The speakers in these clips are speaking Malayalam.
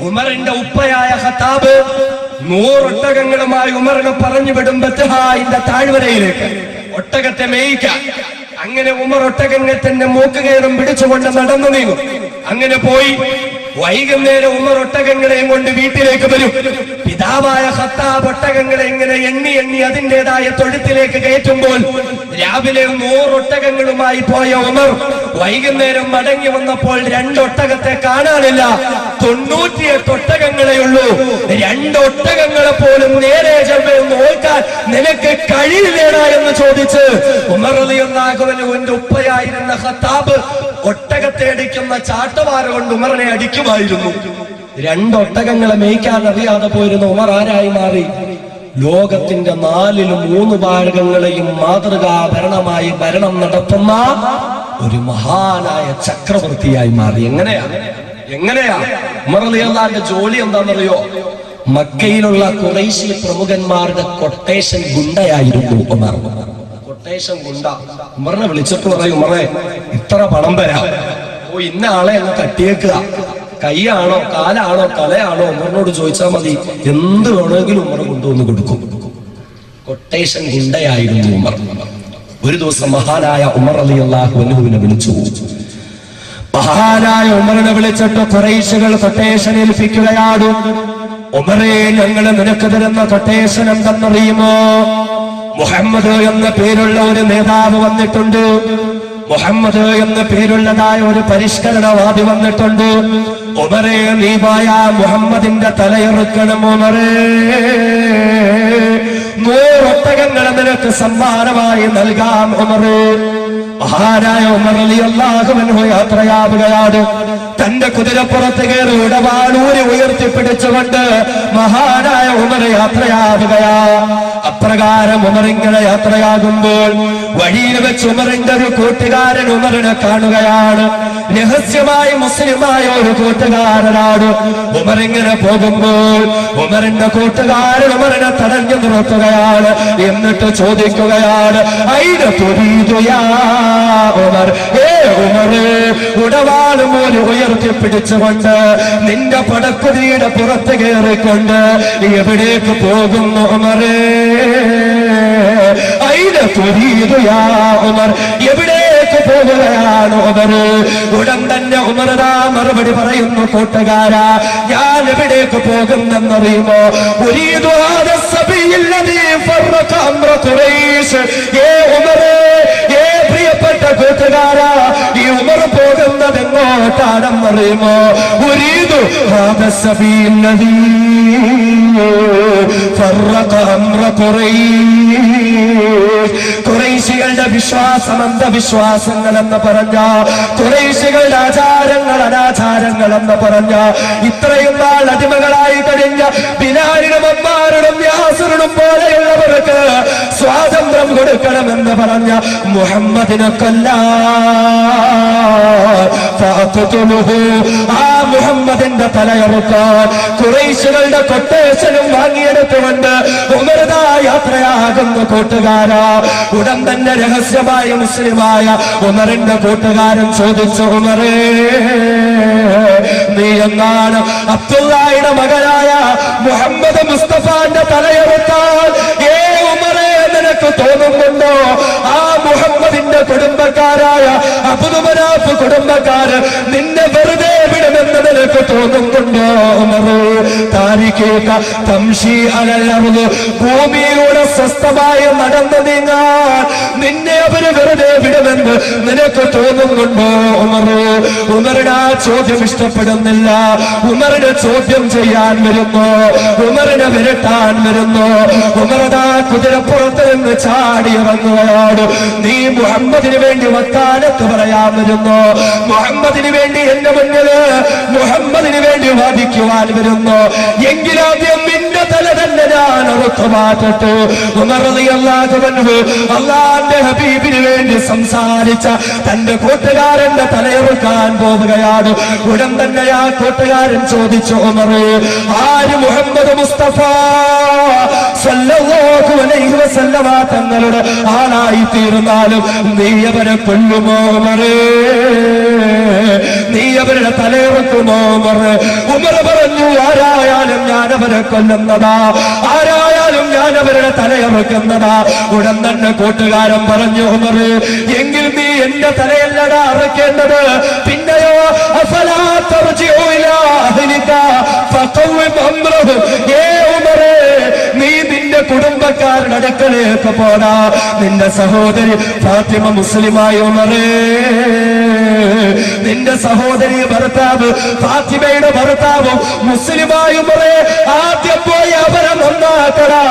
ഉമറിന്റെ ഉപ്പയായ ഹത്താബ് നൂറൊട്ടകങ്ങളുമായി ഉമറിനെ പറഞ്ഞു വിടും താഴ്വരയിലേക്ക്. ഒട്ടകത്തെ മേയിക്കാം. അങ്ങനെ ഉമർ ഒട്ടകങ്ങൾ തന്നെ മൂക്കുകയറും പിടിച്ചുകൊണ്ട് നടന്നു നീങ്ങും. അങ്ങനെ പോയി വൈകുന്നേരം ഉമർ ഒട്ടകങ്ങളെയും കൊണ്ട് വീട്ടിലേക്ക് വരും. പിതാവായ ഖത്താബ് ഒട്ടകങ്ങൾ എങ്ങനെ എണ്ണി എണ്ണി അതിന്റെതായ തൊഴുത്തിലേക്ക് കയറ്റുമ്പോൾ രാവിലെ നൂറൊട്ടകങ്ങളുമായി പോയ ഉമർ വൈകുന്നേരം മടങ്ങി വന്നപ്പോൾ രണ്ടൊട്ടകത്തെ കാണാനില്ല. തൊണ്ണൂറ്റിയെട്ട് ഒട്ടകങ്ങളെ ഉള്ളൂ. രണ്ടൊട്ടകങ്ങളെ പോലും നേരെ ചെന്ന് നോക്കാൻ നിനക്ക് കഴിയില്ലേടാ എന്ന് ചോദിച്ച് ഉമർ അലിയുള്ളാഹുവിന് എന്റെ ഉപ്പയായിരുന്ന ഹത്താബ് ഒട്ടകത്തെ അടിക്കുന്ന ചാട്ടവാര കൊണ്ട് ഉമറിനെ അടിക്കുമായിരുന്നു. രണ്ടൊട്ടകങ്ങളെ മേയ്ക്കാൻ അറിയാതെ പോയിരുന്ന ഉമർ ആരായി മാറി? ലോകത്തിന്റെ നാലിലും മൂന്ന് ഭാഗങ്ങളെയും മാതൃകാ ഭരണമായി ഭരണം നടത്തുന്ന ഒരു മഹാനായ ചക്രവർത്തിയായി മാറി. എങ്ങനെയാ? എങ്ങനെയാ? ഉമർ ജോലി എന്താണെന്നറിയോ? മക്കയിലുള്ള കുറേശ്യ പ്രമുഖന്മാരുടെ കൊട്ടേഷൻ ഗുണ്ടയായിരുന്നു ഉമർ. കൊട്ടേഷൻ ഗുണ്ട. ഉമറിനെ വിളിച്ചിട്ട് പറയും ഉമറെ ഇത്ര പണം തരാം. ഓ ഇന്ന ആളെ അങ്ങ് തട്ടിയേക്കുക. കൈയാണോ കാലാണോ തലയാണോ ഉമറിനോട് ചോദിച്ചാൽ മതി. എന്ത് വേണമെങ്കിലും ഉമർ കൊണ്ടുവന്ന് കൊടുക്കും. കൊട്ടേഷൻ ഗുണ്ടയായിരുന്നു ഉമർ ഒരു ദിവസം മഹാനായ ഉമർ അലി അള്ളാഹുവിനെ വിളിച്ചു. മഹാനായ ഉമറിനെ വിളിച്ചിട്ട് കുറേശുകൾ കൊട്ടേഷൻ ഏൽപ്പിക്കുകയാണ് ഉമറെ ഞങ്ങൾ നിനക്ക് തരുന്ന കൊട്ടേഷൻ എന്തെന്നറിയുമോ? മുഹമ്മദ് എന്ന പേരുള്ള ഒരു നേതാവ് വന്നിട്ടുണ്ട്. മുഹമ്മദ് എന്ന പേരുള്ളതായ ഒരു പരിഷ്കരണവാദി വന്നിട്ടുണ്ട്. ഉമറെ നീവായ മുഹമ്മദിന്റെ തലയെറുക്കണം ഉമറേ. നൂറൊട്ടകങ്ങൾ നിനക്ക് സമ്മാനമായി നൽകാം ഉമറേ. മഹാനായ ഉമർ അലി അള്ളാഹുവിനു യാത്രയാവുകയാണ്. തന്റെ കുതിരപ്പുറത്ത് കയറി ഇടപാടൂരി ഉയർത്തിപ്പിടിച്ചുകൊണ്ട് മഹാനായ ഉമർ യാത്രയാവുകയാ. അപ്രകാരം ഉമറിങ്ങളെ യാത്രയാകുമ്പോൾ വഴിയിൽ വെച്ച് ഉമറിന്റെ ഒരു കൂട്ടുകാരൻ ഉമറിനെ കാണുകയാണ്. രഹസ്യമായി മുസ്ലിമായ ഒരു കൂട്ടുകാരനാണ് ഉമരിങ്ങനെ പോകുമ്പോൾ ഉമറിന്റെ കൂട്ടുകാരൻ ഉമറിനെ തടഞ്ഞു നിർത്തുകയാണ്. എന്നിട്ട് ചോദിക്കുകയാണ് അയിന തുരീതുയാ ഉമർ? ഉടവാൾ മൂലം ഉയർത്തിപ്പിടിച്ചുകൊണ്ട് നിന്റെ പടക്കുതിയുടെ പുറത്ത് കയറിക്കൊണ്ട് എവിടേക്ക് പോകുന്നു ഉമറേ? അയിന തുരീതുയാ ഉമർ എവിടേക്ക് പോകുകയാണ് ഉമർ ഉടൻ തന്നെ ഉമറതാ മറുപടി പറയുന്നു കൂട്ടുകാരാ. ഞാൻ എവിടേക്ക് പോകുന്നെന്നറിയുമോ ഏ ഉമറേ ഏ കൂട്ടുകാരാ ഈ ഉമർ പോകുന്നത് എങ്ങോട്ടാണെന്നറിയുമോ ഉരീതു കുറേശികളുടെ വിശ്വാസം അന്ധവിശ്വാസങ്ങൾ എന്ന് പറഞ്ഞ കുറേശികളുടെ ആചാരങ്ങൾ അനാചാരങ്ങൾ എന്ന് പറഞ്ഞ ഇത്രയും നാൾ അടിമകളായി കഴിഞ്ഞ അമ്മാരുടെ യാസറിനും പോലെയുള്ളവർക്ക് സ്വാതന്ത്ര്യം കൊടുക്കണമെന്ന് പറഞ്ഞ മുഹമ്മദിനെ കൊല്ലാ ആ മുഹമ്മദിന്റെ തലയറുക്കാൻ കുറേശ്ശുകളുടെ കൊട്ടേശനും വാങ്ങിയെടുത്തുകൊണ്ട് ഉമരതാ യാത്രയാകുന്ന കൂട്ടുകാരാ. ഉടൻ തന്നെ രഹസ്യമായ മുസ്ലിമായ ഉമറിന്റെ കൂട്ടുകാരൻ ചോദിച്ചു ഉമറേ നീ എന്നാണ് അബ്ദുള്ളയുടെ മകനായ മുഹമ്മദ് മുസ്തഫാന്റെ തലയെടുത്താൽ ഏ ഉമറേ നിനക്ക് തോന്നുന്നുണ്ടോ ആ മുഹമ്മദിന്റെ കുടുംബക്കാരായ അബുദുമനാഫ് കുടുംബക്കാര് നിന്നെ വെറുതെ വിടുമെന്ന് നിനക്ക് തോന്നുന്നുണ്ടോ ഭൂമിയിലൂടെ സ്വസ്ഥമായി നടന്നു നീങ്ങാൻ നിന്നെ അവർ വെറുതെ വിടുമെന്ന് നിനക്ക് തോന്നുന്നുണ്ടോ ഉമറേ? ഉമറുടെ ആ ചോദ്യം ഇഷ്ടപ്പെടുന്നില്ല. ഉമറിന് ചോദ്യം ചെയ്യാൻ വരുന്നു. ഉമറിനെ വിരട്ടാൻ വരുന്നു. ഉമറതാ കുതിരപ്പുറത്ത് നിന്ന് ചാടി ഇറങ്ങുകയാണ്. നീ മുഹമ്മദിന് വേണ്ടി വക്കാലത്ത് പറയാൻ വരുന്നു. മുഹമ്മദിന് വേണ്ടി എന്റെ മുന്നിൽ മുഹമ്മദിന് വേണ്ടി വാദിക്കുവാൻ വരുന്നു. എങ്കിലാദ്യം നിന്റെ തല തന്നെ ഞാൻ ഉറക്കു മാറ്റട്ടെ. അള്ളാന്റെ ഹബീബിന് വേണ്ടി സംസാരിച്ച തന്റെ കൂട്ടുകാരന്റെ തലയിറക്കാൻ പോവുകയാണ്. ഉടൻ തന്നെ ആ കൂട്ടുകാരൻ ചോദിച്ചു ഉമറ് ആര് മുഹമ്മദ് മുസ്തഫ? തങ്ങളുടെ ആളായി തീർന്നാലും നീ കൊല്ലുമോ ഉമറേ? നീ അവരുടെ തലയിറക്കുമോ ഉമർ ഉമർ പറഞ്ഞു ആരായാലും ഞാൻ അവരെ കൊല്ലുന്നതാ. ആരായാലും ഞാൻ അവരുടെ തലയിറക്കുന്നതാ ഉടൻ തന്നെ കൂട്ടുകാരൻ പറഞ്ഞു ഉമർ എങ്കിൽ നീ എന്റെ തലയല്ലടാ അറക്കേണ്ടത്. പിന്നെയോ അസലാ തർജിഉ ഇലാ അഹ്ലിക ഫഖവ്വിം ഏ കുടുംബക്കാരുടെ അടുക്കലേക്ക് പോടാ. നിന്റെ സഹോദരി ഫാത്തിമ മുസ്ലിമായി ഉണറേ നിന്റെ സഹോദരി ഭർത്താവ് ഫാത്തിമയുടെ ഭർത്താവ് മുസ്ലിമായി ഉമറേ ആദ്യം പോയി അവരെ നന്നാക്കടാ.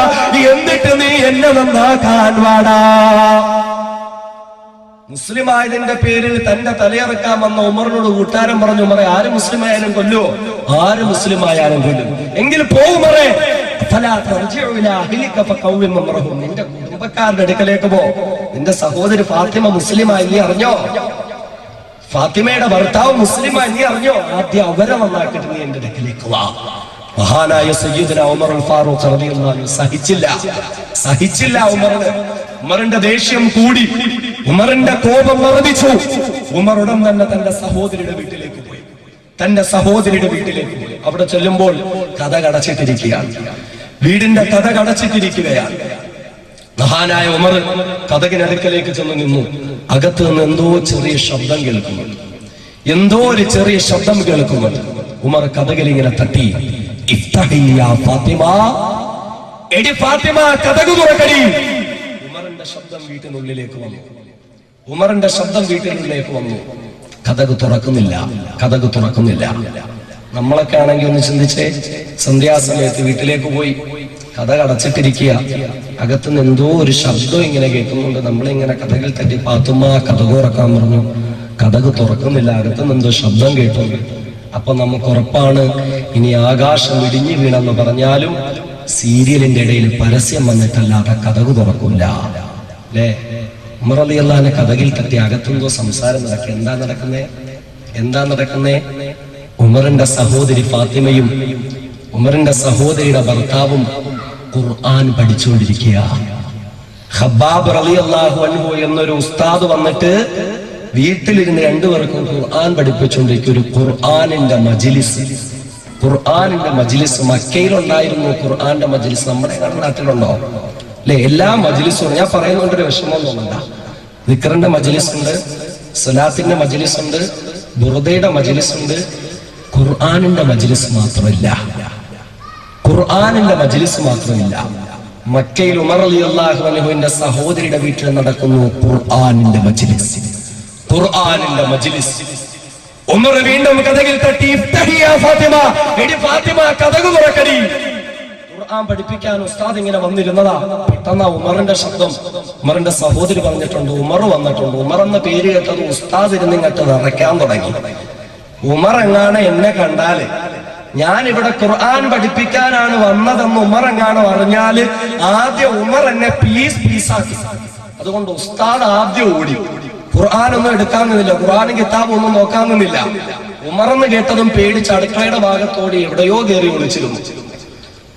എന്നിട്ട് നീ എന്നെ നന്നാക്കാൻ വാടാ. മുസ്ലിമായതിന്റെ പേരിൽ തന്റെ തലയിറക്കാൻ വന്ന ഉമറിനോട് കൂട്ടാരം പറഞ്ഞു മറേ ആര് മുസ്ലിമായാലും കൊല്ലോ. ആര് മുസ്ലിമായാലും കൊല്ലും. എങ്കിൽ പോകുമറേ നിന്റെ കുടുംബക്കാരുടെ അടുക്കലേക്ക് പോ. നിന്റെ സഹോദരി ഫാത്തിമ മുസ്ലിമായി നീ അറിഞ്ഞോ? ഫാത്തിമയുടെ ഭർത്താവ് മുസ്ലിമായി നീ അറിഞ്ഞോ? ആദ്യം അവരെ നന്നാക്കിട്ട് നീ എന്റെ അടുക്കലേക്ക് വാ. മഹാനായ സയ്യിദന ഉമർ ഫാറൂഖ് റളിയല്ലാഹു സഹിച്ചില്ല. സഹിച്ചില്ല ഉമറിന്. ഉമറിന്റെ ദേഷ്യം കൂടി. ഉമറിന്റെ കോപം വർദ്ധിച്ചു. ഉമർ തന്നെ തന്റെ സഹോദരിയുടെ വീട്ടിലേക്ക് പോയി. തന്റെ സഹോദരിയുടെ വീട്ടിലേക്ക് പോയി. അവിടെ ചെല്ലുമ്പോൾ കഥ കടച്ചിട്ടിരിക്കുകയാണ്. വീടിന്റെ കഥ കടച്ചിട്ടിരിക്കുകയാണ്. മഹാനായ ഉമർ കഥകിനടുക്കലേക്ക് ചെന്ന് നിന്നു. അകത്ത് നിന്ന് എന്തോ ചെറിയ ശബ്ദം കേൾക്കുന്നുണ്ട്. എന്തോ ഒരു ചെറിയ ശബ്ദം കേൾക്കുന്നുണ്ട്. ഉമർ കഥകിൽ ഇങ്ങനെ തട്ടി ഫാത്തിമ. എടി ഫാത്തിമ ഉമറിന്റെ ശബ്ദം വീട്ടിനുള്ളിലേക്ക് വന്നു. ഉമറിന്റെ ശബ്ദം വീട്ടിനുള്ളിലേക്ക് വന്നു. കഥകു തുറക്കുന്നില്ല കഥകു തുറക്കുന്നില്ല. നമ്മളൊക്കെ ആണെങ്കിൽ ഒന്ന് ചിന്തിച്ച് സന്ധ്യാസമയത്ത് വീട്ടിലേക്ക് പോയി കഥ അടച്ചിട്ടിരിക്കുക അകത്തുനിന്ന് എന്തോ ഒരു ശബ്ദം ഇങ്ങനെ കേൾക്കുന്നുണ്ട്. നമ്മളിങ്ങനെ കഥകൾ തട്ടി പാത്തുമ്മ കഥ തുറക്കാൻ പറഞ്ഞു. കഥക് തുറക്കുന്നില്ല അകത്തുനിന്ന് എന്തോ ശബ്ദം കേട്ടു അപ്പൊ നമുക്ക് ഉറപ്പാണ് ഇനി ആകാശം ഇടിഞ്ഞു വീണെന്ന് പറഞ്ഞാലും സീരിയലിന്റെ ഇടയിൽ പരസ്യം വന്നിട്ടല്ലാതെ കഥകു തുറക്കില്ല അല്ലേ? ഉമർ അലി കഥകിൽ തട്ടി അകത്തെന്തോ സംസാരം നടക്കുക. എന്താ നടക്കുന്നേ? എന്താ നടക്കുന്നേ? ഉമറിന്റെ സഹോദരി ഫാത്തിമയും ഉമറിന്റെ സഹോദരിയുടെ ഭർത്താവും ഖുർആൻ പഠിച്ചുകൊണ്ടിരിക്കുക ഹബ്ബാബ് റലി അള്ളാഹു അൻഹു എന്നൊരു ഉസ്താദ് വന്നിട്ട് വീട്ടിലിരുന്ന് രണ്ടുപേർക്കും ഖുർആൻ പഠിപ്പിച്ചുകൊണ്ടിരിക്കുക ഒരു ഖുർആാനിന്റെ മജിലിസ്. ഖുർആാനിന്റെ മജിലിസ് മക്കയിലുണ്ടായിരുന്നു. ഖുർആന്റെ മജിലിസ് നമ്മുടെ നാട്ടിലുണ്ടോ? അല്ലെ എല്ലാ മജിലിസും ഞാൻ പറയുന്നുണ്ട് ഒരു വിഷമം തോന്നണ്ട. വിക്രന്റെ മജിലിസ് ഉണ്ട് സലാത്തിന്റെ മജിലിസ് ഉണ്ട് ബുറുദയുടെ മജിലിസ് ഉണ്ട് ഖുർആനിന്റെ മജിലിസ് മാത്രമല്ല. ഖുർആാനിന്റെ മജിലിസ് മാത്രമല്ല. മക്കയിൽ ഉമർ അലി അള്ളാഹുവിന്റെ സഹോദരിയുടെ വീട്ടിൽ നടക്കുന്നു ഖുർആാനിന്റെ മജിലിസ്. ഖുർആാനിന്റെ മജിലിസ്. ഉമർ വീണ്ടും കഥകിൽ തട്ടി "ഇഫ്തഹി ഫാത്തിമ. ഫാത്തിമ തുറക്കടി. ഖുർആൻ പഠിപ്പിക്കാൻ ഉസ്താദ് ഇങ്ങനെ വന്നിരുന്നതാ. പെട്ടെന്ന് ഉമറിന്റെ ശബ്ദം. ഉമറിന്റെ സഹോദരി പറഞ്ഞിട്ടുണ്ട് ഉമർ വന്നിട്ടുണ്ട്. ഉമർ എന്ന പേര് കേട്ടത് ഉസ്താദ് ഇരുന്ന് ഇങ്ങോട്ട് നിറയ്ക്കാൻ തുടങ്ങി. ഉമർ എങ്ങാണ് എന്നെ കണ്ടാൽ. ഞാൻ ഇവിടെ ഖുർആൻ പഠിപ്പിക്കാനാണ് വന്നതെന്ന് ഉമർ എങ്ങാണ് അറിഞ്ഞാൽ ആദ്യം ഉമർ എന്നെ പീസ് പീസാക്കി. അതുകൊണ്ട് ഉസ്താദ് ആദ്യം ഓടി. ഖുർആൻ ഒന്നും എടുക്കാൻ നിന്നില്ല. ഖുർആനും കിതാബും ഒന്നും നോക്കാൻ നിന്നില്ല. ഉമറെന്ന് കേട്ടതും പേടിച്ച് അടുക്കളയുടെ ഭാഗത്തോടെ എവിടെയോ കയറി ഒളിച്ചിരുന്നു.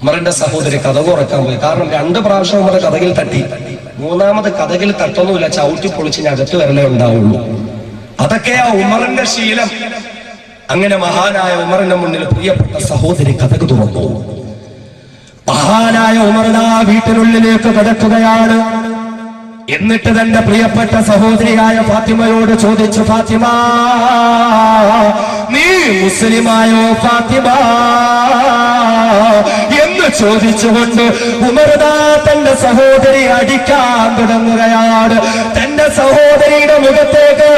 ഉമറിന്റെ സഹോദരി കഥ ഉറക്കാൻ പോയി. കാരണം രണ്ട് പ്രാവശ്യം ഉമർ കഥകിൽ തട്ടി. മൂന്നാമത് കഥകിൽ തട്ടൊന്നുമില്ല. ചവിട്ടി പൊളിച്ച് ഞാൻ അകത്ത് വരലേ ഉണ്ടാവുള്ളൂ. അതൊക്കെ ആ ഉമറിന്റെ ശീലം. അങ്ങനെ മഹാനായ ഉമറിന്റെ മുന്നിൽ പ്രിയപ്പെട്ട സഹോദരി കഥക് തുറന്നു. മഹാനായ ഉമറിനാ വീട്ടിനുള്ളിലേക്ക് കടക്കുകയാണ്. എന്നിട്ട് തന്റെ പ്രിയപ്പെട്ട സഹോദരിയായ ഫാത്തിമയോട് ചോദിച്ചു ഫാത്തിമ നീ മുസ്ലിമായോ ഫാത്തിമ? എന്ന് ചോദിച്ചുകൊണ്ട് ഉമർദാ തന്റെ സഹോദരി അടിക്കാൻ തുടങ്ങുകയാണ്. തന്റെ സഹോദരിയുടെ മുഖത്തേക്ക്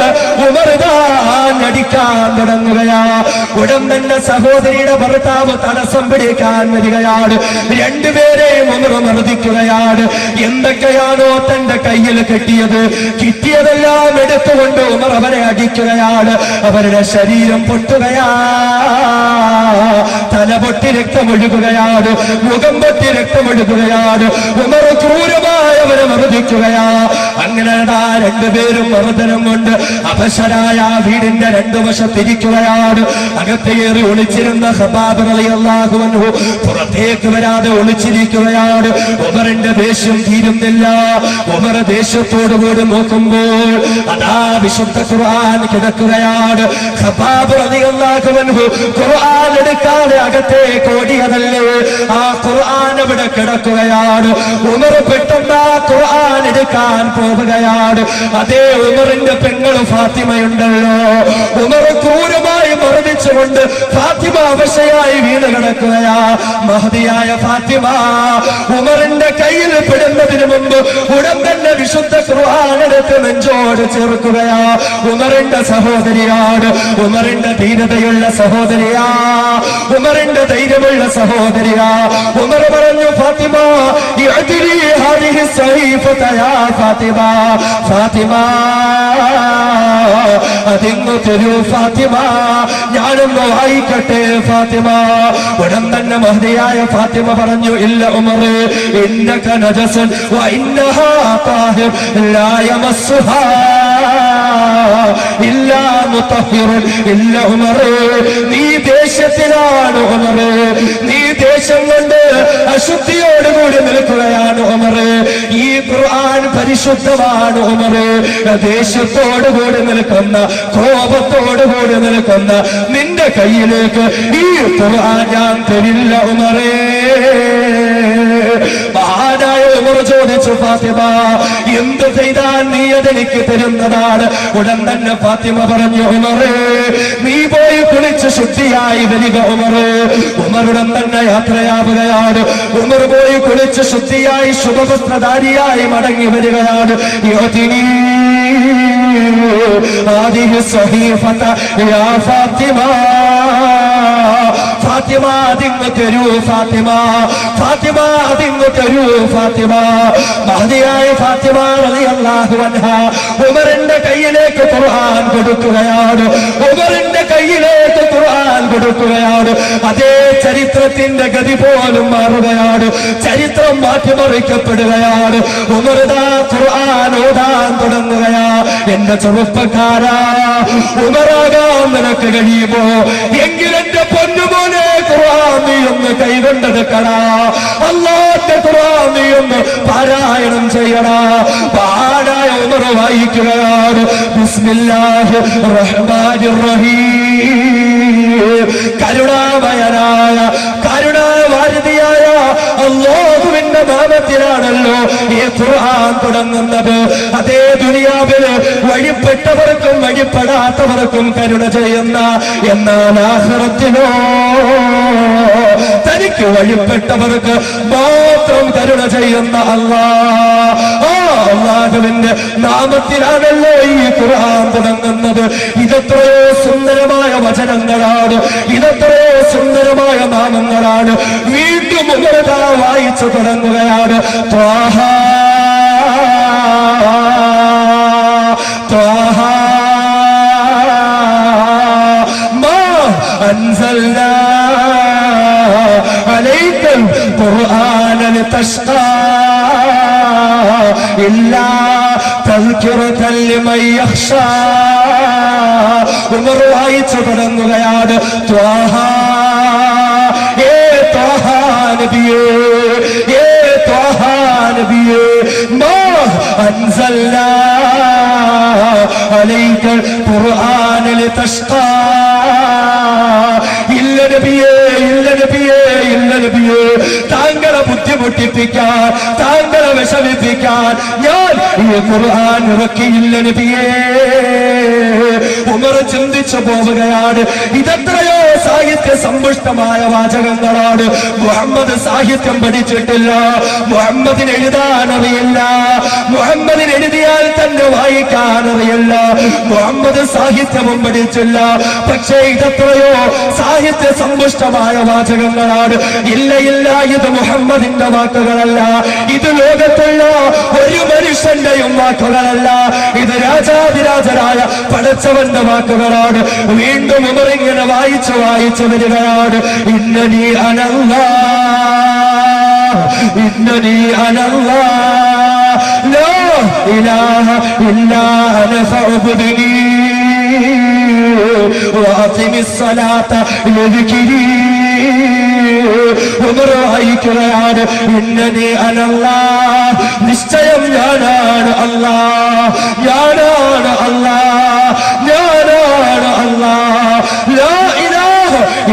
ഉമർദാൻ അടിക്കാൻ തുടങ്ങുകയാ ഉടൻ തന്നെ സഹോദരിയുടെ ഭർത്താവ് തടസ്സം പിടിക്കാൻ വരികയാണ്. രണ്ടുപേരെയും ഉമർ മർദ്ദിക്കുകയാണ്. എന്തൊക്കെയാണോ തന്റെ കയ്യിൽ കിട്ടിയത്? കിട്ടിയതെല്ലാം എടുത്തുകൊണ്ട് ഉമർ അവരെ അടിക്കുകയാണ്. അവരുടെ ശരീരം പൊട്ടുകയാ. തല പൊട്ടി രക്തമൊഴുകുകയാണ്. മുഖം രക്തമെടുക്കുകയാണ്. ഉമർ ഉമർ ക്രൂരമായവരെ മർദ്ദിക്കുകയാ അങ്ങനെ രണ്ടുപേരും മർദ്ദനം കൊണ്ട് അപശരായ വീടിന്റെ രണ്ടു വശത്തിരിക്കുകയാണ്. അകത്തേറി ഒളിച്ചിരുന്ന ഹബാബ് റളിയല്ലാഹു അൻഹു പുറത്തേക്ക് വരാതെ ഒളിച്ചിരിക്കുകയാണ്. ഉമറിന്റെ ദേഷ്യം തീരുന്നില്ല. ഉമർ ദേഷ്യത്തോടു കൂടി നോക്കുമ്പോൾ അതാ വിശുദ്ധ ഖുർആൻ കിടക്കുകയാണ്. ഖബാബ് റളിയല്ലാഹു അൻഹു ഖുർആൻ എടുക്കാതെ അകത്തേക്ക് ഓടിയതല്ലേ? ആ ഖുർആൻ അവിടെ കിടക്കുകയാണ്. ഉമർ പെട്ടെന്ന് ആ ഖുർആൻ എടുക്കാൻ പോവുകയാണ്. അതേ ഉമറിന്റെ പെങ്ങൾ ഫാത്തിമയുണ്ടല്ലോ. ഉമർ ക്രൂരമായി മർദ്ദിച്ചുകൊണ്ട് ഫാത്തിമ അവശയായി വീണ് കിടക്കുകയാ. മഹതിയായ ഫാത്തിമ ഉമറിന്റെ കയ്യിൽ പെടുന്നതിന് മുമ്പ് ഉടൻ തന്നെ വിശുദ്ധ ഖുർആൻ എടുത്ത് നെഞ്ചോട് ചേർക്കുകയാ. ഉമറിന്റെ സഹോദരിയാണ് ഉമറിന്റെ ധീരതയുള്ള സഹോദരിയാ. ഉമറിന്റെ ധൈര്യമുള്ള സഹോദരിയാ. ഉമർ പറഞ്ഞു ഫാത്തിമ ഫാത്തിമ. ഫാത്തിമ അതിങ്ങു തരൂ ഫാത്തിമ. ഞാനൊന്ന് വായിക്കട്ടെ ഫാത്തിമ. ഉടൻ തന്നെ മഹതിയായ ഫാത്തിമ പറഞ്ഞു ഇല്ല ഉമർ ഇന്നക നജസൻ വ ഇന്നഹാ താഹിർ ലാ യമസ്സുഹാ. ഇല്ല മുത്തഹിറുൻ ഇല്ല ഉമർ. നീ ദേശത്തിലാണ് ഉമർ. നീ ദേശം കൊണ്ട് അശുദ്ധിയോടുകൂടി നിൽക്കുകയാണ് ഉമറ്. ഈ ഖുർആൻ പരിശുദ്ധമാണ് ഉമറ്. ദേഷ്യത്തോടുകൂടി നിൽക്കുന്ന കോപത്തോടുകൂടി നിൽക്കുന്ന നിന്റെ കയ്യിലേക്ക് ഈ ഖുർആൻ ഞാൻ തരില്ല ഉമറേ. മഹാനായ ഉമർ ചോദിച്ചു ഫാത്തിമ എന്ത് ചെയ്താൽ നീ അതെനിക്ക് തരുന്നതാണ് ഉടൻ തന്നെ ഫാത്തിമ പറഞ്ഞു ഉമറേ നീ പോയി കുളിച്ച് ശുദ്ധിയായി വരിക ഉമറ് ഉമറുടൻ തന്നെ യാത്രയാവുകയാണ് ഉമർ പോയി കുളിച്ച് ശുദ്ധിയായി ശുഭവസ്ത്രധാരിയായി മടങ്ങി വരികയാണ് യോതിനി هذه الصحيفة يا فاطمة ഫാത്തിമ അതിങ്ങ് ഫാത്തിമ. ഫാത്തിമ അതിങ്ങ് ഫാത്തിമ. മഹതിയായ ഫാത്തിമ റളിയല്ലാഹു അൻഹ. ഉമറിന്റെ കയ്യിലേക്ക് ഖുർആൻ കൊടുക്കുകയാണ്. ഉമറിന്റെ കയ്യിലേക്ക് ഖുർആൻ കൊടുക്കുകയാണ്. അതേ ചരിത്രത്തിന്റെ ഗതി പോലും മാറുകയാണ്. ചരിത്രം മാറ്റിമറിക്കപ്പെടുകയാണ്. ഉമർദാ ഖുർആൻ ഓതാൻ തുടങ്ങുകയാ. എന്റെ ചെറുപ്പക്കാരാ. ഉമറാകാൻ നിനക്ക് കഴിയുമോ? എങ്കിൽ എന്റെ പൊന്നുപോലെ ഖുർആൻ നീ ഒന്ന് കൈകൊണ്ടെടുക്കടാ അല്ലാന്റെ ഖുർആൻ നീ ഒന്ന് പാരായണം ചെയ്യടാ. പാടായ ഉമർ വായിക്കുകയാണ്. ബിസ്മില്ലാഹി റഹ്മാനിർ റഹീം കരുണാമയനായ കരുണാവാരിതിയായ അല്ലാഹുവിന്റെ നാമത്തിലാണല്ലോ ഈ ഖുർആൻ തുടങ്ങുന്നത്. അതേ ദുനിയാവിൽ വഴിപ്പെട്ടവർക്കും വഴിപ്പെടാത്തവർക്കും കരുണ ചെയ്യുന്ന എന്നാൽ ആഹ്റത്തിനോ തനിക്ക് വഴിപ്പെട്ടവർക്ക് മാത്രം കരുണ ചെയ്യുന്ന അല്ലാ അള്ളാഹുവിന്റെ നാമത്തിലാണല്ലോ ഈ ഖുർആൻ തുടങ്ങുന്നത് ഇതെത്രയോ സുന്ദരമായ വചനങ്ങളാണ് ഇതെത്രയോ സുന്ദരമായ നാമങ്ങളാണ് വീണ്ടും ഉമരതാ വായിച്ചു തുടങ്ങുകയാണ് ത്വാഹ ത്വാഹ മാ أنزلنا عليك القرآن لتشقى إلا تذكرة لمن يخشى ഉമർ വായിച്ചു തുടങ്ങുകയാണ് ത്വാഹ ഏ ത്വാഹ നബിയേ ഏ ത്വാഹ നബിയെ മാ അൻസല്ല അലൈക ഖുർആന ലിതഷ്ഖ ഇല്ല നബിയെ ഇല്ല നബിയെ ഇല്ല നബിയെ. താങ്കളെ ബുദ്ധിമുട്ടിപ്പിക്കാൻ താങ്കളെ വിഷമിപ്പിക്കാൻ ഞാൻ ഈ ഖുർആൻ ഇറക്കിയില്ല നബിയെ. ഉമർ ചിന്തിച്ചു പോവുകയാണ് ഇതെത്രയോ സാഹിത്യ സമ്പുഷ്ടമായ വാചകങ്ങളാണ്. മുഹമ്മദ് സാഹിത്യം പഠിച്ചിട്ടില്ല. മുഹമ്മദിന് എഴുതാൻ അറിയില്ല മുഹമ്മദിന് എഴുതിയാൽ തന്നെ വായിക്കാൻ അറിയില്ല മുഹമ്മദ് സാഹിത്യവും പഠിച്ചില്ല. പക്ഷേ ഇതത്രയോ സാഹിത്യ സമ്പുഷ്ടമായ വാചകങ്ങളാണ്. ഇല്ല ഇല്ല ഇത് മുഹമ്മദിന്റെ വാക്കുകളല്ല. ഇത് ലോകത്തുള്ള ഒരു മനുഷ്യന്റെയും വാക്കുകളല്ല. ഇത് രാജാതിരാജരായ പടച്ചവന്റെ വാക്കുകളാണ്. വീണ്ടും ഉമറിങ്ങനെ വായിച്ചു വായിച്ചു വായിച്ചു വരികയാണ് ഇന്നനി അനല്ലാ ഇന്നനി അനല്ലാ ലാ ഇലാഹ ഇല്ലാ അന ഫഅബ്ദുനി وأقم الصلاة لذكري ഉമർ വായിക്കുകയാണ് ഇന്നനി അനല്ലാ നിശ്ചയം ഞാനാണ് അല്ലാ ഞാനാണ്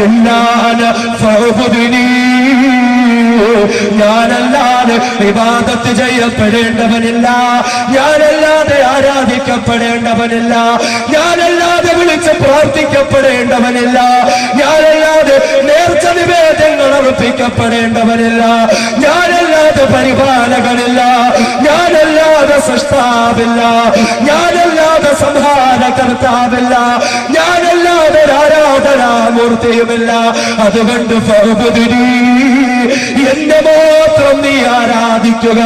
ഇല്ലാ അന ഫഅബ്ദുനി ഞാനല്ലാതെ വിവാദത്ത് ചെയ്യപ്പെടേണ്ടവനില്ല. ഞാനല്ലാതെ ആരാധിക്കപ്പെടേണ്ടവനില്ല. ഞാനല്ലാതെ വിളിച്ച് പ്രാർത്ഥിക്കപ്പെടേണ്ടവനില്ല. ഞാനല്ലാതെ നേർച്ച നിവേദങ്ങൾ അർപ്പിക്കപ്പെടേണ്ടവനില്ല. ഞാനല്ലാതെ പരിപാലകനില്ല. ഞാനല്ലാതെ സൃഷ്ടാവില്ല. ഞാനല്ലാതെ സംഹാരകർത്താവില്ല. ഞാനല്ലാതെ ആരാധനാമൂർത്തിയുമില്ല. അതുകൊണ്ട് എന്റെ എന്നെ മാത്രം നീ ആരാധിക്കുക.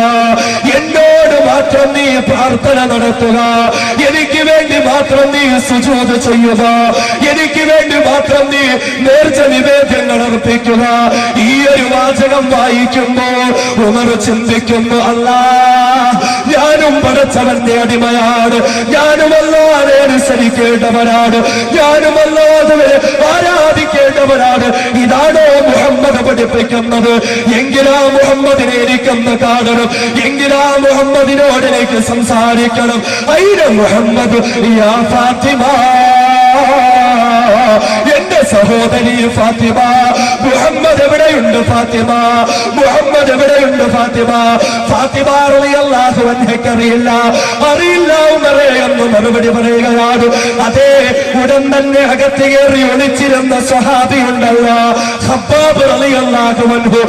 എന്നോട് മാത്രം നീ പ്രാർത്ഥന നടത്തുക. എനിക്ക് വേണ്ടി മാത്രം നീ സുജോത ചെയ്യുക. എനിക്ക് വേണ്ടി മാത്രം നീ നേർച്ച നിവേദ്യങ്ങൾ അർപ്പിക്കുക. ഈ ഒരു വാചകം വായിക്കുമ്പോൾ ഉണർ ചിന്തിക്കുന്നു അല്ലാ ഞാനും പടച്ചവന്റെ അടിമയാണ് ഞാനും അല്ലാതെ അനുസരിക്കേണ്ടവരാണ് ഞാനും അല്ലാതെ ആരാധിക്കേണ്ടവരാണ് ഇതാണോ മുഹമ്മദ് പഠിപ്പിക്കുന്നത്? എങ്കിലാ മുഹമ്മദിനെ എനിക്കൊന്ന് കാണണം. എങ്കിലാ മുഹമ്മദിനോട് എനിക്ക് സംസാരിക്കണം. അയിന മുഹമ്മദ് യാ ഫാത്തിമ സഹോദരി ഫാത്തിമ. മുഹമ്മദ് എവിടെയുണ്ട് ഫാത്തിമ? മുഹമ്മദ് എവിടെയുണ്ട് ഫാത്തിമ? ഫാത്തിമ അള്ളാഹു അറിയില്ല. അറിയില്ല എന്ന് മറുപടി പറയുകയാണ്. അതേ ഉടൻ തന്നെ അകത്ത് കയറി ഒളിച്ചിരുന്ന സ്വഹാബി ഉണ്ടല്ലോ. ഹബ്ബാബ് അൻഹു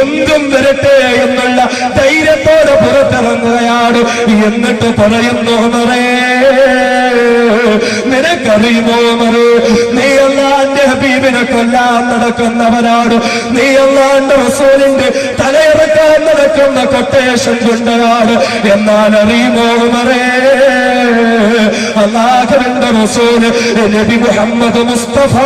എന്തും വരട്ടെ എന്നുള്ള ധൈര്യത്തോടെ പുറത്തിറങ്ങുകയാണ്. എന്നിട്ട് പറയുന്നു മറേ നിനക്കറിയുമോ മറേ നീ അല്ലാന്റെ ഹബീബിനെ കൊല്ലാൻ നടക്കുന്നവനാണ്. നീ അല്ലാണ്ട് റസൂലിന്റെ തലയിറക്കാൻ നടക്കുന്ന കൊട്ടേഷൻ കൊണ്ടതാണ്. എന്നാൽ അറിയുമോ മറേ അല്ലാഹുവിന്റെ റസൂൽ നബി മുഹമ്മദ് മുസ്തഫ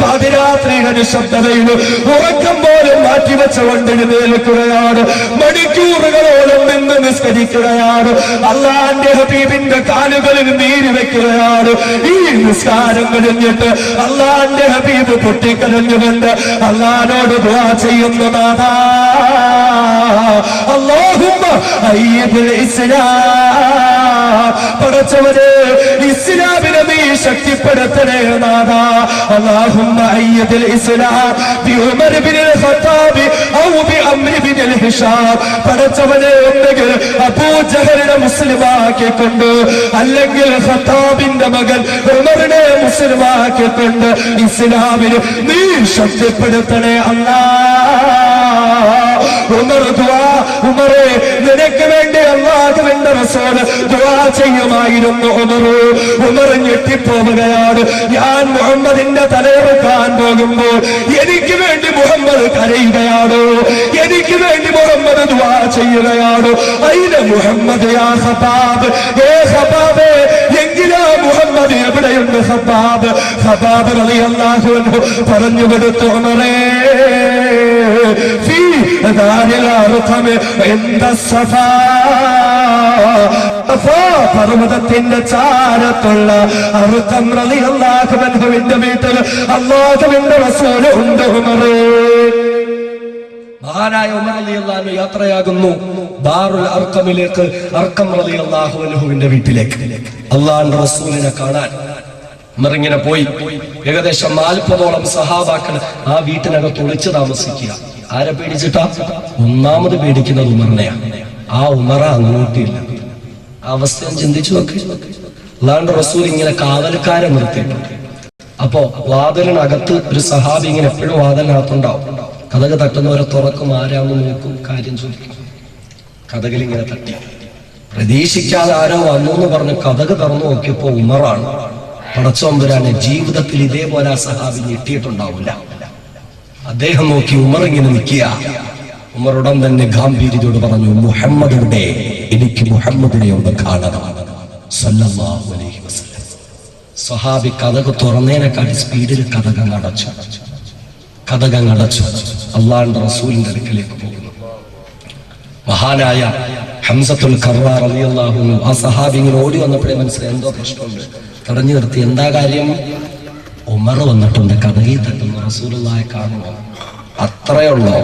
പാതിരാത്രിയുടെ നിശബ്ദതയിൽ ഉറക്കം പോലും മാറ്റിവെച്ചുകൊണ്ട് എഴുന്നേൽക്കുകയാണ് മണിക്കൂറുകളോളം നിന്ന് നിസ്കരിക്കുകയാണ്. അള്ളാന്റെ ഹബീബിന്റെ കാലുകളിൽ നീര് വെക്കുകയാണ്. ഈ നിസ്കാരം കഴിഞ്ഞിട്ട് അള്ളാന്റെ ഹബീബ് പൊട്ടിക്കരഞ്ഞുകൊണ്ട് അള്ളാനോട് ദുആ ചെയ്യുന്നു നാഥാ അല്ലാഹുമ്മ അയ്യബിൽ ഇസ്ലാം. പടച്ചവരെ ഇസ്ലാമിനെ നീ ശക്തിപ്പെടുത്തണേ നാഥാ. ഇസ്ലാം ബി ഉമർ ബിൻ ഖത്താബ് ഔ ബി അംർ ബിൻ ഹിഷാം. പടച്ചവനെ ഒന്നുകിൽ അബൂജഹലിനെ മുസ്ലിമാക്കിക്കൊണ്ട് അല്ലെങ്കിൽ ഖത്താബിന്റെ മകൻ ഉമറിനെ മുസ്ലിമാക്കിക്കൊണ്ട് ഇസ്ലാമിന് നീ ശക്തിപ്പെടുത്തണേ അല്ലാ ഉമർ ദുആ ഉമറേ നിനക്ക് വേണ്ടി അള്ളാഹുവിന്റെ റസൂൽ ദുആ ചെയ്യുമായിരുന്നു ഉമർ ഉമർ ഞെട്ടിപ്പോവുകയാണ്. ഞാൻ മുഹമ്മദിന്റെ തലയിറക്കാൻ പോകുമ്പോൾ എനിക്ക് വേണ്ടി മുഹമ്മദ് കരയുകയാണോ. എനിക്ക് വേണ്ടി മുഹമ്മദ് ദ്വാ ചെയ്യുകയാണോ. അയിന മുഹമ്മദ് ആ സബാബ് ഏ സബാബ് എങ്കിലാ മുഹമ്മദ് എവിടെയുണ്ട് സബാബ് സബാബ് റളിയല്ലാഹു അൻഹു പറഞ്ഞു കൊടുത്തു ഉമറേ. ഫീ ദാരിൽ അർഖം ഇന്ദ സഫാ. പർവതത്തിന്റെ ചാരത്തുള്ള അറുക്കം അള്ളാഹുവിന്റെ വീട്ടിൽ അള്ളാഹുവിന്റെ റസൂൽ ഉണ്ട് മഹാനായ ഉമർ അലി യാത്രയാകുന്നു ബാറുൽ അർക്കമിലേക്ക് അർക്കം റലി അള്ളാഹു വീട്ടിലേക്ക്. അള്ളാഹിന്റെ റസൂലിനെ കാണാൻ ഉമർ ഇങ്ങനെ പോയി. ഏകദേശം നാൽപ്പതോളം സഹാബാക്കൾ ആ വീട്ടിനകത്ത് ഒളിച്ചു താമസിക്കുക. ആരെ പേടിച്ചിട്ടാ? ഒന്നാമത് പേടിക്കുന്നത് ഉമറിനെയാണ് ആ ഉമറ അങ്ങോട്ടില്ല അവസ്ഥ ചിന്തിച്ചു നോക്കി. അള്ളാഹിന്റെ റസൂൽ ഇങ്ങനെ കാവൽക്കാരെ നിർത്തിയിട്ടുണ്ട് അപ്പോ വാതിലിനകത്ത് ഒരു സഹാബി ഇങ്ങനെ എപ്പോഴും വാതിലിനകത്തുണ്ടാവും. കഥക് തട്ടുന്നവരെ തുറക്കും ആരാന്ന് നോക്കും കാര്യം ചോദിക്കും. കഥകിൽ ഇങ്ങനെ തട്ടി. പ്രതീക്ഷിക്കാതെ ആരോ വന്നു എന്ന് പറഞ്ഞ് കഥക് തുറന്നു നോക്കിയപ്പോ ഉമറാണ്. പടച്ചോമ്പുരാനെ ജീവിതത്തിൽ ഇതേപോലെ ആ സഹാബി ഞെട്ടിയിട്ടുണ്ടാവില്ല. അദ്ദേഹം നോക്കി ഉമർ ഇങ്ങനെ നിൽക്കുക. ഉമർ ഉടൻ തന്നെ ഗാംഭീര്യതയോട് പറഞ്ഞു മുഹമ്മദിന്റെ എനിക്ക് മുഹമ്മദിനെ ഒന്ന് കാണണം. സ്വഹാബി കഥക് തുറന്നതിനെക്കാട്ടി സ്പീഡിൽ കഥകൾ അടച്ചു. കഥകൾ അടച്ചു. അള്ളാഹുന്റെ റസൂലിന്റെ അടുക്കലേക്ക് പോകുന്നു. മഹാനായ ഹംസത്തുൽ കർവാർ അലിയല്ലാഹു ആ സഹാബി ഇങ്ങനെ ഓടി വന്നപ്പോഴേ മനസ്സിലായി എന്തോ പ്രശ്നമുണ്ട്. തടഞ്ഞു നിർത്തി. എന്താ കാര്യം? ഉമർ വന്നിട്ടുണ്ട് കഥയിൽ തട്ടുന്നു. റസൂലായ കാണുമോ അത്രയുള്ളോ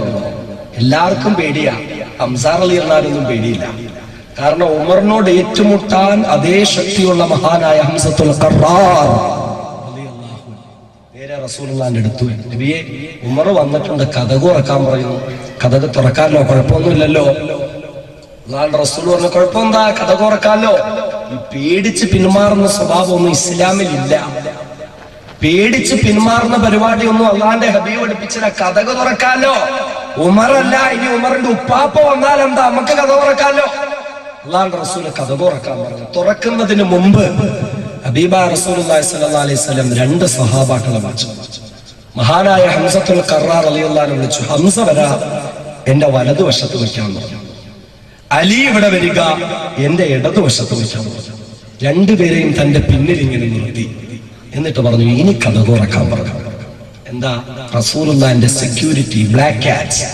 എല്ലാവർക്കും പേടിയാ. ഹംസാർ അലി എന്നാലൊന്നും പേടിയില്ല. കാരണം ഉമറിനോട് ഏറ്റുമുട്ടാൻ അതേ ശക്തിയുള്ള മഹാനായ ഹംസത്തുൽ. നേരെ ഉമർ വന്നിട്ടുണ്ട്. കഥക് തുറക്കാൻ പറയുന്നു. കഥക് തുറക്കാമല്ലോ? കുഴപ്പമൊന്നുമില്ലല്ലോ? അല്ലാണ്ട് റസൂൽ പറഞ്ഞു കുഴപ്പമെന്താ? കഥക് തുറക്കാമല്ലോ? ഈ പേടിച്ച് പിന്മാറുന്ന സ്വഭാവമൊന്നും ഇസ്ലാമിൽ ഇല്ല പേടിച്ച് പിന്മാറുന്ന പരിപാടിയൊന്നും അള്ളാന്റെ ഹബീബ് പഠിപ്പിച്ചില്ല കഥക് തുറക്കാലോ ഉമറല്ല ഇനി ഉമറിന്റെ ഉപ്പാപ്പ വന്നാൽ എന്താ നമുക്ക് കഥ തുറക്കാമല്ലോ അള്ളാന്റെ റസൂൽ കഥ തുറക്കാൻ പറഞ്ഞു. തുറക്കുന്നതിന് മുമ്പ് ഹബീബ റസൂൽ അലൈഹി രണ്ട് സഹാബാക്കളെ വാച്ചു മഹാനായ ഹംസത്തുൽ കറാർ അലിയുള്ള വിളിച്ചു ഹംസ വരാ എന്റെ വലതുവശത്ത് വയ്ക്കാൻ പറഞ്ഞു. അലി ഇവിടെ വരിക എന്റെ ഇടതുവശത്ത് വയ്ക്കാൻ പറഞ്ഞു. രണ്ടുപേരെയും തന്റെ പിന്നിൽ ഇങ്ങനെ നിർത്തി. എന്നിട്ട് പറഞ്ഞു ഇനി കഥ തുറക്കാൻ പറഞ്ഞു. എന്താ? റസൂലുള്ളാന്റെ security black cat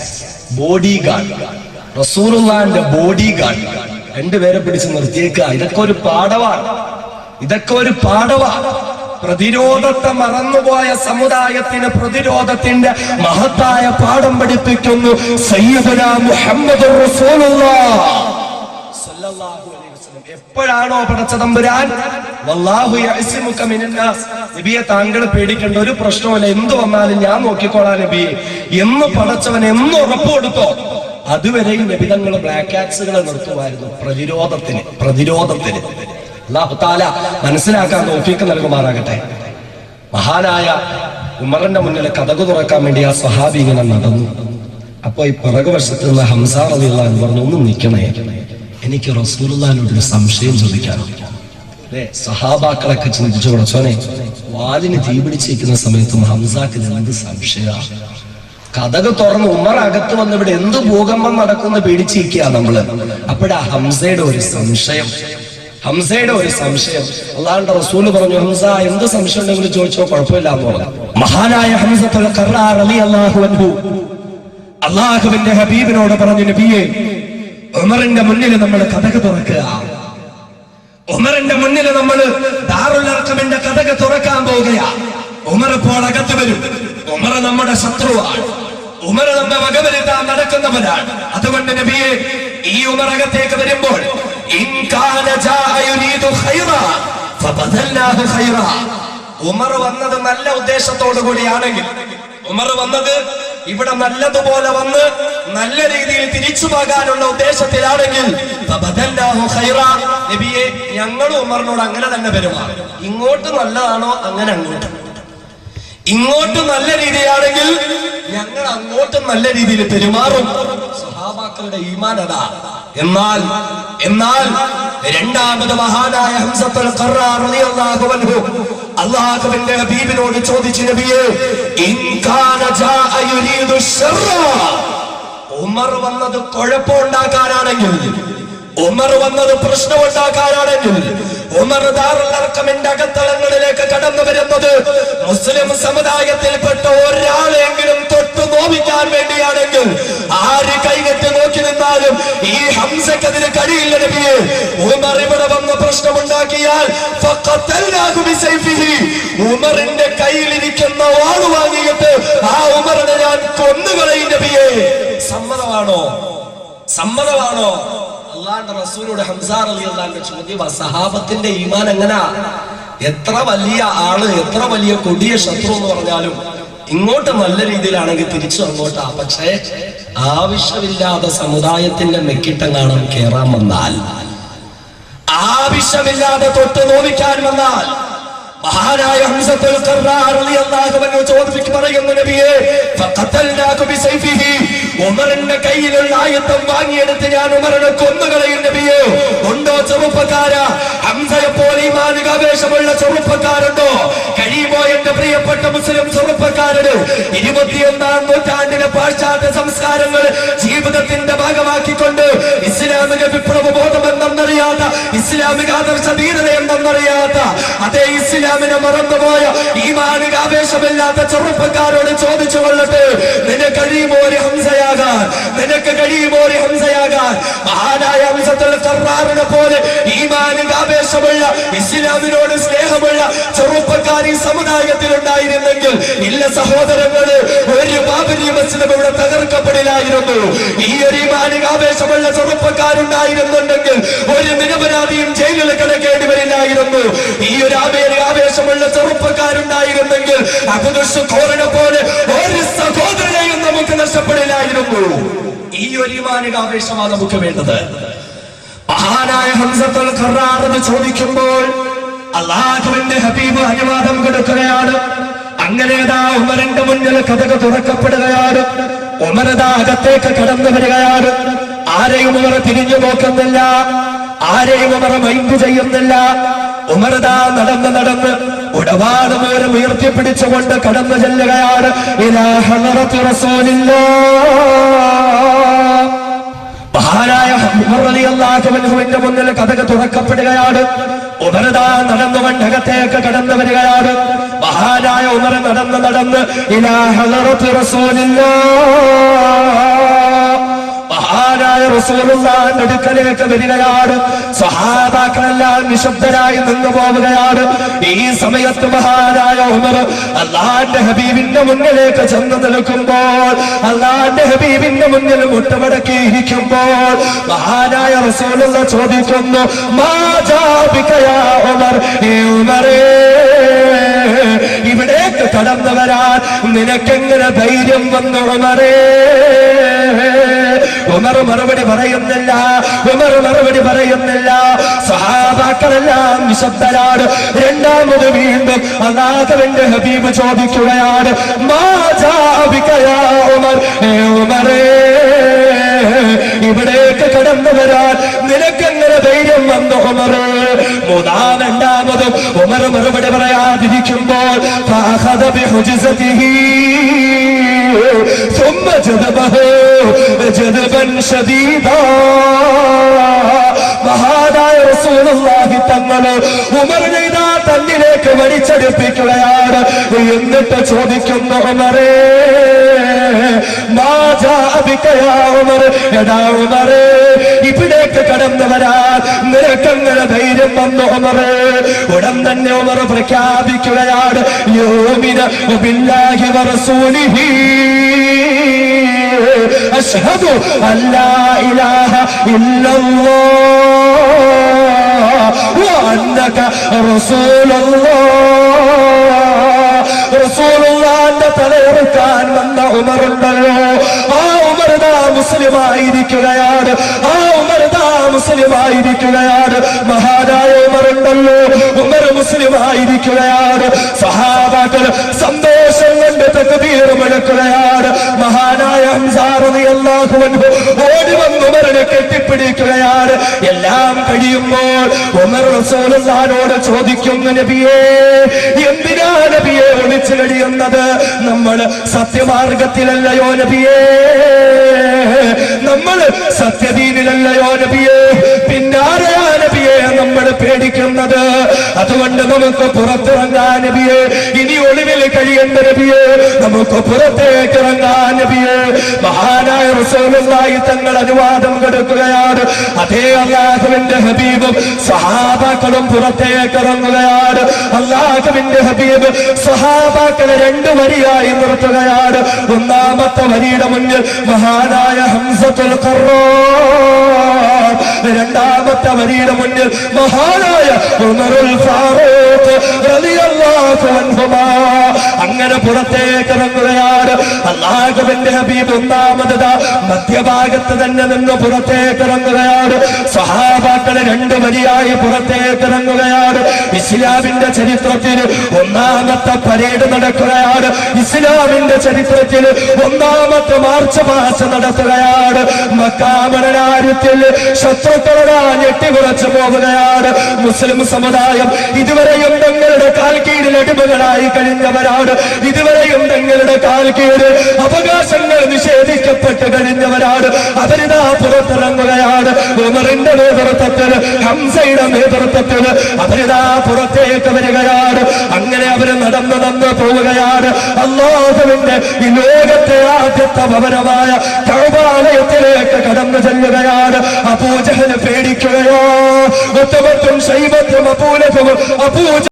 bodyguard റസൂലുള്ളാന്റെ ബോഡി ഗാർഡ് രണ്ടുപേരെ പിടിച്ച് നിർത്തിയേക്കുക ഇതൊക്കെ ഒരു പാഠമാണ് ഇതൊക്കെ ഒരു പാഠമാണ് പ്രതിരോധത്തെ മറന്നുപോയ സമുദായത്തിന് പ്രതിരോധത്തിന്റെ മഹത്തായ പാഠം പഠിപ്പിക്കുന്നു സയ്യിദുന മുഹമ്മദ് എപ്പോഴാണോ സല്ലല്ലാഹു യഅ്സിമുക മിനന്നാസ്. നബിയെ താങ്കൾ പേടിക്കേണ്ട ഒരു പ്രശ്നമല്ല എന്ത് വന്നാലും ഞാൻ നോക്കിക്കോളാം നബിയെ എന്ന് പടച്ചവൻ എന്ന് ഉറപ്പ് കൊടുത്തോ? അതുവരെയും നബിതങ്ങൾ ബ്ലാക്ക് ആക്സുകളെ നിർത്തുമായിരുന്നു. പ്രതിരോധത്തിന് പ്രതിരോധത്തിന്. അല്ലാഹു താല മനസ്സിലാക്കാൻ തോഫീക്ക് നൽകുമാറാകട്ടെ. മഹാനായ ഉമറിന്റെ മുന്നിൽ കഥകു തുറക്കാൻ വേണ്ടി ആ സ്വഹാബി ഇങ്ങനെ നടന്നു. അപ്പൊ ഈ പിറകുവശത്ത് നിന്ന് ഹംസാർ പറഞ്ഞു ഒന്നും നിൽക്കണേ എനിക്ക് റസൂലുള്ളാനോടൊരു സംശയം ചോദിക്കാനുണ്ട് സഹാബാക്കളൊക്കെ ചിന്തിച്ചു കൊടുത്തോനെ വാലിന് തീ പിടിച്ചിരിക്കുന്ന സമയത്തും ഹംസാക്ക് എന്ത് സംശയ? കഥക തുറന്ന് ഉമർ അകത്ത് വന്ന് ഇവിടെ എന്ത് ഭൂകമ്പം നടക്കുന്ന പേടിച്ചിരിക്കുക നമ്മൾ. അപ്പോഴാ ഹംസയുടെ ഒരു സംശയം. ഹംസയുടെ ഒരു സംശയം. അള്ളാഹുന്റെ റസൂൽ പറഞ്ഞു ഹംസ എന്ത് സംശയം ഉണ്ടെങ്കിലും ചോദിച്ചോ കുഴപ്പമില്ല എന്ന് പറഞ്ഞു. മഹാനായ ഹംസത്തുൽ അള്ളാഹുവിന്റെ ഹബീബിനോട് പറഞ്ഞു നബിയെ ഉമറിന്റെ മുന്നിൽ നമ്മൾ കഥക് തുറക്കുക. ഉമറിന്റെ മുന്നിൽ നമ്മൾ ദാറുൽ കഥക തുറക്കാൻ പോവുകയാ. ഉമർ അകത്ത് വരും. ഉമർ നമ്മുടെ ശത്രുവാണ്. ഉമർ നമ്മെ വകവരുത്താൻ നടക്കുന്നവരാണ് അതുകൊണ്ട് നബിയെ ഈ ഉമർ അകത്തേക്ക് വരുമ്പോൾ ഉമർ വന്നത് നല്ല ഉദ്ദേശത്തോടു കൂടിയാണെങ്കിൽ ഉമർ വന്നത് ഇവിടെ നല്ലതുപോലെ വന്ന് നല്ല രീതിയിൽ തിരിച്ചു പോകാനുള്ള ഉദ്ദേശത്തിലാണെങ്കിൽ. നബിയെ ഞങ്ങളും ഉമറിനോട് അങ്ങനെ തന്നെ പെരുമാറും. ഇങ്ങോട്ട് നല്ലതാണോ അങ്ങനെ അങ്ങോട്ട്. ഇങ്ങോട്ട് നല്ല രീതിയാണെങ്കിൽ ഞങ്ങൾ അങ്ങോട്ടും നല്ല രീതിയിൽ പെരുമാറും. സഹാബാക്കളുടെ ഈമാൻ അതാ. എന്നാൽ എന്നാൽ രണ്ടാമത് മഹാനായ ഹംസത്തുൽ റളിയല്ലാഹു അൻഹു അല്ലാഹുവിന്റെ ഹബീബിനോട് ചോദിച്ചു നബിയെ ഉമർ വന്നത് കുഴപ്പമുണ്ടാക്കാനാണെങ്കിൽ ഉമർ വന്നത് പ്രശ്നമുണ്ടാക്കാനാണെങ്കിൽ ഉമർ ദാറുലർക്കമിന്റെ അകത്തളങ്ങളിലേക്ക് കടന്നു വരുന്നത് മുസ്ലിം സമുദായത്തിൽപ്പെട്ട ഒരാളെങ്കിലും തൊട്ടു നോവിക്കാൻ വേണ്ടിയാണെങ്കിൽ ആര് കൈകെട്ടി നോക്കി നിന്നാലും ഈ ഹംസക്കതിന് കഴിയില്ല നബിയെ. ഉമർ ഇവിടെ വന്ന് പ്രശ്നമുണ്ടാക്കിയാൽ. ഉമറിന്റെ കയ്യിലിരിക്കുന്ന വാൾ വാങ്ങിയിട്ട് ആ ഉമറിനെ ഞാൻ കൊന്നുകളയും നബിയെ. സമ്മതമാണോ? സമ്മതമാണോ? സഹാബത്തിന്റെ ഈമാൻ എങ്ങനാ? എത്ര വലിയ ആൾ എത്ര വലിയ കൊടിയ ശത്രു എന്ന് പറഞ്ഞാലും ഇങ്ങോട്ട് നല്ല രീതിയിലാണെങ്കിൽ തിരിച്ചു അങ്ങോട്ടാ. പക്ഷേ ആവശ്യമില്ലാതെ സമുദായത്തിന്റെ മെക്കിട്ടങ്ങാണം കാണാൻ കേറാൻ വന്നാൽ ആവശ്യമില്ലാതെ തൊട്ട് നോവിക്കാൻ വന്നാൽ മഹാനായ ഹംസത്തുൽ ചോദിച്ചു പറയുന്നു നബിയെ ഉമറിന്റെ കയ്യിലുള്ള ആയുധം വാങ്ങിയെടുത്ത് ഞാൻ ഉമറിനെ കൊന്നുകളയും നബിയെ. ഉണ്ടോ ചെറുപ്പക്കാര? ഹംസയെ പോലെ ഈ മാലികാവേശമുള്ള ചെറുപ്പക്കാരുണ്ടോ കഴിയുമോ എന്റെ പ്രിയപ്പെട്ട മുസ്ലിം ചെറുപ്പക്കാരന് ഇരുപത്തിയൊന്നാം നൂറ്റാണ്ടിലെ പാശ്ചാത്യ സംസ്കാരങ്ങൾ ജീവിതത്തിന്റെ ഭാഗമാക്കിക്കൊണ്ട് ഇസ്ലാമിക വിപ്ലവ ബോധമെന്നറിയാത്ത ഇസ്ലാമിക ആദർശ ധീരത എന്തെന്നറിയാത്ത അതേ ഇസ്ലാമിനെ മറന്നുപോയ ഈ മാനിക ആവേശമില്ലാത്ത ചെറുപ്പക്കാരോട് ചോദിച്ചു കൊള്ളട്ടെ നിനക്ക് കഴിയുമോ ഒരു ഹംസയാകാൻ? നിനക്ക് കഴിയുമോ ഒരു ഹംസയാകാൻ? മഹാനായ ഹംസത്തുള്ള കറാറിനെ പോലെ ഈ മാനിക ആവേശമുള്ള ഇസ്ലാമിനോട് സ്നേഹമുള്ള ചെറുപ്പക്കാർ ഈ സമുദായത്തിൽ ഉണ്ടായിരുന്നെങ്കിൽ ഇല്ല സഹോദരങ്ങൾ ഒരു ബാബരി മസ്ജിദും ഇവിടെ തകർക്കപ്പെടില്ലായിരുന്നു ഈ ഒരു മാനിക ആവേശമുള്ള ചെറുപ്പക്കാരുണ്ടായിരുന്നുണ്ടെങ്കിൽ ഒരു നിരപരാധിയും ജയിലിൽ കിടക്കേണ്ടി വരില്ലായിരുന്നു. ഈ ഒരു ആവേശമുള്ള ചെറുപ്പക്കാരുണ്ടായിരുന്നെങ്കിൽ പോലെ ഒരു സഹോദരനെയും നമുക്ക് നഷ്ടപ്പെടില്ലായിരുന്നു. ഈ ഒരു മാനികാവേശമാണ് നമുക്ക് വേണ്ടത്. മഹാനായ ഹംസത്തുൽ ഖറാർ എന്ന് ചോദിക്കുമ്പോൾ അള്ളാഹുവിന്റെ ഹബീബ് അനുവാദം കൊടുക്കുകയാണ്. അങ്ങനെതാ ഉമരന്റെ മുന്നിൽ കഥക തുറക്കപ്പെടുകയാണ്. ഉമരതാ അകത്തേക്ക് കടന്നു വരികയാണ്. ആരെയും ഉമർ തിരിഞ്ഞു നോക്കുന്നില്ല. ആരെയും ഉമർ മൈൻഡ് ചെയ്യുന്നില്ല. ഉമർദാ നടന്ന് നടന്ന് ഉടവാട് ഉയർത്തി പിടിച്ചുകൊണ്ട് കടന്നു ചെല്ലുകയാണ്. മഹാനായ ഉമർ റളിയല്ലാഹു മുന്നിൽ കഥക തുറക്കപ്പെടുകയാണ്. ഉമർദാ നടന്നു അകത്തേക്ക് കടന്നു വരികയാണ്. മഹാനായ ഉമർ നടന്ന് നടന്ന് ഇലാഹ റസൂലില്ലാ. മഹാനായ റസൂലുള്ളാഹിന്റെ അടുക്കലേക്ക് വരികയാണ്. സഹാബാക്കളെല്ലാം നിശബ്ദരായി നിന്നു പോവുകയാണ്. ഈ സമയത്ത് മഹാനായ ഉമർ അള്ളാന്റെ ഹബീബിന്റെ മുന്നിലേക്ക് ചെന്ന് നിൽക്കുമ്പോൾ അള്ളാന്റെ ഹബീബിന്റെ മുന്നിൽ മുട്ടുമടക്കിയിരിക്കുമ്പോൾ മഹാനായ റസൂലുള്ള ചോദിക്കുന്നു ഈ ഇവിടേക്ക് കടന്നു വരാൻ നിനക്കെങ്ങനെ ധൈര്യം വന്നു ഉമറേ? ഉമർ മറുപടി പറയുന്നില്ല ഉമർ മറുപടി പറയുന്നില്ല. സഹാബാക്കളെല്ലാം നിശബ്ദരാണ്. രണ്ടാമത് വീണ്ടും അനാഥവന്റെ ഹബീബ് ചോദിക്കുകയാണ് ഉമർ? ഉമറേ ഇവിടേക്ക് കടന്നു വരാൻ നിനക്കെങ്ങനെ ധൈര്യം വന്നു ഉമറ്? മൂന്നാം രണ്ടാമതും ഉമർ മറുപടി പറയാതിരിക്കുമ്പോൾ ثم جذبه جذبا شديدا മഹാനായ റസൂലുള്ളാഹി തങ്ങള് ഉമർ ചെയ്ത തന്നിലേക്ക് വലിച്ചെടുപ്പിക്കുകയാണ് എന്നിട്ട് ചോദിക്കുന്നു ഉമറേ മാജാബിക്കയാ ഉമർ ഇവിടേക്ക് കടന്നു വരാൻ നിനക്കങ്ങനെ ധൈര്യം വന്നു ഉമറേ ഉടൻ തന്നെ ഉമർ പ്രഖ്യാപിക്കുകയാണ് യോമിന ബില്ലാഹി വറസൂലിഹി. അഷ്ഹദു അല്ലാ ഇലാഹ ഇല്ലല്ലാഹ് വഅന്നക റസൂലുള്ളാഹ്. റസൂലുള്ളാഹിന്റെ തലയിറക്കാൻ വന്ന ഉമറുണ്ടല്ലോ. ആ ഉമർദാ മുസ്ലിമായിരിക്കുകയാണ്. ആ ഉമർദാ മുസ്ലിമായിരിക്കുകയാണ്. മഹാനായ ഉമറുണ്ടല്ലോ. ഉമർ മുസ്ലിമായിരിക്കുകയാണ്. സഹാബാക്കൾ സന്തോഷം കൊണ്ട് തക്ബീർ മുഴക്കുകയാണ്. മഹാനായ ഹംസാറിയല്ലാഹുവൻ ഓടി വന്നു ഉമറിനെ കെട്ടിപ്പിടിക്കുകയാണ്. എല്ലാം കഴിയുമ്പോൾ ഉമർ റസൂലുള്ളാനോട് ചോദിക്കുന്നു നബിയേ എന്തിനാ നബിയെ ഒളിച്ചു കഴിയുന്നത്? നമ്മൾ സത്യമാർഗത്തിലല്ലയോ നബിയേ? നമ്മൾ സത്യദീനിലല്ലയോ നബിയേ? പിന്നാരെയാ നബിയെ നമ്മൾ പേടിക്കുന്നത്? അതുകൊണ്ട് നമുക്ക് പുറത്തിറങ്ങാ നബിയെ ഇനി ഒളിവിൽ കഴിയേണ്ട നബിയെ നമുക്ക് പുറത്തേക്ക് ഇറങ്ങാ മഹാനായ റസൂലുള്ളാഹി തങ്ങൾ അനുവാദം കൊടുക്കുകയാണ്. അതേ അള്ളാഹുവിന്റെ ഹബീബും സഹാബാക്കളും പുറത്തേക്ക് ഇറങ്ങുകയാണ്. അള്ളാഹുവിന്റെ ഹബീബ് സഹാബാക്കളെ രണ്ടു വരിയായി നിർത്തുകയാണ്. ഒന്നാമത്തെ വരിയുടെ മുന്നിൽ മഹാനായ ഹംസത്തുൽ ഖറാർ രണ്ടാമത്തെ വരിയുടെ മുന്നിൽ മഹാനായ ഉമറുൽ അങ്ങനെ പുറത്തേക്ക് ഇറങ്ങുകയാണ്. അള്ളാഹുവിന്റെ ഹബീബ് ഒന്നാമത് മധ്യഭാഗത്ത് തന്നെ നിന്ന് പുറത്തേക്ക് ഇറങ്ങുകയാണ്. സഹാബാക്കളെ രണ്ട് വരിയായി പുറത്തേക്ക് ഇറങ്ങുകയാണ്. ഇസ്ലാമിന്റെ ചരിത്രത്തിൽ ഒന്നാമത്തെ പരേഡ് നടക്കുകയാണ്. ഇസ്ലാമിന്റെ ചരിത്രത്തിൽ ഒന്നാമത്തെ മാർച്ച് മാസം നടത്തുകയാണ്. മക്കാമണരാര്യത്തിൽ ശത്രുക്കളാ ഞെട്ടിവിറച്ചു പോവുകയാണ് മുസ്ലിം സമുദായം ഇതുവരെയും തങ്ങളുടെ കാൽ കീഴിൽ അടിമകളായി കഴിഞ്ഞവരാണ്. ഇതുവരെയും തങ്ങളുടെ കാൽ കീഴ് അവകാശങ്ങൾ നിഷേധിക്കപ്പെട്ട് കഴിഞ്ഞവരാണ്. അവരിതാ പുറത്തിറങ്ങുകയാണ്. ഉമറിന്റെ നേതൃത്വത്തിൽ ഹംസയുടെ നേതൃത്വത്തിൽ അവരിതാ പുറത്തേക്ക് വരികയാണ്. അങ്ങനെ അവർ നടന്നു നടന്നു പോവുകയാണ്. അള്ളാഹുവിന്റെ ഈ ലോകത്തെ ആദ്യത്തെ ഭവനമായ കൗപാലയത്തിലേക്ക് കടന്നു ചെല്ലുകയാണ്. അപൂജഹന് പേടിക്കുകയോ ഒത്തമത്തും ശൈവത്തും അപൂലത്തും അപൂജ